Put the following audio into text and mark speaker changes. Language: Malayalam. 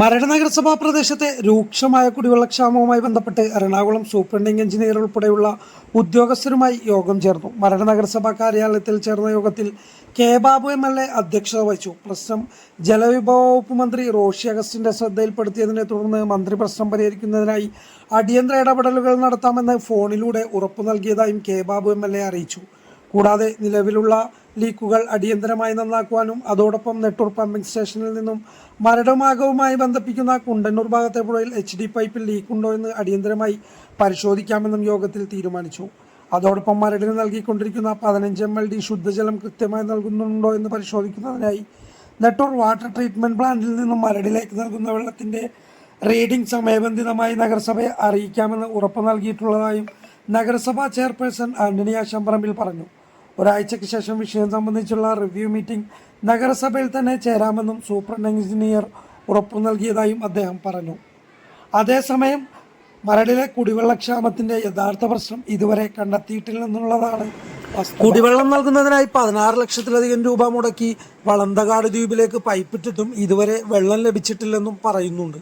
Speaker 1: മരട് നഗരസഭാ പ്രദേശത്തെ രൂക്ഷമായ കുടിവെള്ളക്ഷാമവുമായി ബന്ധപ്പെട്ട് എറണാകുളം സൂപ്രണ്ടിംഗ് എഞ്ചിനീയർ ഉൾപ്പെടെയുള്ള ഉദ്യോഗസ്ഥരുമായി യോഗം ചേർന്നു. മരട് നഗരസഭാ കാര്യാലയത്തിൽ ചേർന്ന യോഗത്തിൽ K Babu M L A അധ്യക്ഷത വഹിച്ചു. പ്രശ്നം ജലവിഭവ വകുപ്പ് മന്ത്രി റോഷി അഗസ്റ്റിന്റെ ശ്രദ്ധയിൽപ്പെടുത്തിയതിനെ തുടർന്ന് മന്ത്രി പ്രശ്നം പരിഹരിക്കുന്നതിനായി അടിയന്തര ഇടപെടലുകൾ നടത്താമെന്ന് ഫോണിലൂടെ ഉറപ്പു നൽകിയതായും K Babu M L A അറിയിച്ചു. കൂടാതെ നിലവിലുള്ള ലീക്കുകൾ അടിയന്തരമായി നന്നാക്കുവാനും അതോടൊപ്പം നെട്ടൂർ പമ്പിംഗ് സ്റ്റേഷനിൽ നിന്നും മരടമാകവുമായി ബന്ധിപ്പിക്കുന്ന കുണ്ടന്നൂർ ഭാഗത്തെ പുഴയിൽ എച്ച് ഡി പൈപ്പിൽ ലീക്കുണ്ടോ എന്ന് അടിയന്തരമായി പരിശോധിക്കാമെന്നും യോഗത്തിൽ തീരുമാനിച്ചു. അതോടൊപ്പം മരടിന് നൽകിക്കൊണ്ടിരിക്കുന്ന പതിനഞ്ച് എം എൽ ഡി ശുദ്ധജലം കൃത്യമായി നൽകുന്നുണ്ടോ എന്ന് പരിശോധിക്കുന്നതിനായി നെട്ടൂർ വാട്ടർ ട്രീറ്റ്മെന്റ് പ്ലാന്റിൽ നിന്നും മരടിലേക്ക് നൽകുന്ന വെള്ളത്തിന്റെ റീഡിംഗ് സമയബന്ധിതമായി നഗരസഭയെ അറിയിക്കാമെന്ന് ഉറപ്പ് നൽകിയിട്ടുള്ളതായും നഗരസഭാ ചെയർപേഴ്സൺ ആന്റണി ആശംപറമ്പിൽ പറഞ്ഞു. ഒരാഴ്ചയ്ക്ക് ശേഷം വിഷയം സംബന്ധിച്ചുള്ള റിവ്യൂ മീറ്റിംഗ് നഗരസഭയിൽ തന്നെ ചേരാമെന്നും സൂപ്രണ്ട് എഞ്ചിനീയർ ഉറപ്പു നൽകിയതായും അദ്ദേഹം പറഞ്ഞു. അതേസമയം മരടിലെ കുടിവെള്ളക്ഷാമത്തിന്റെ യഥാർത്ഥ പ്രശ്നം ഇതുവരെ കണ്ടെത്തിയിട്ടില്ലെന്നുള്ളതാണ് കുടിവെള്ളം നൽകുന്നതിനായി പതിനാറ് ലക്ഷത്തിലധികം രൂപ മുടക്കി വളന്തകാട് ദ്വീപിലേക്ക് പൈപ്പിട്ടിട്ടും ഇതുവരെ വെള്ളം ലഭിച്ചിട്ടില്ലെന്നും പറയുന്നുണ്ട്.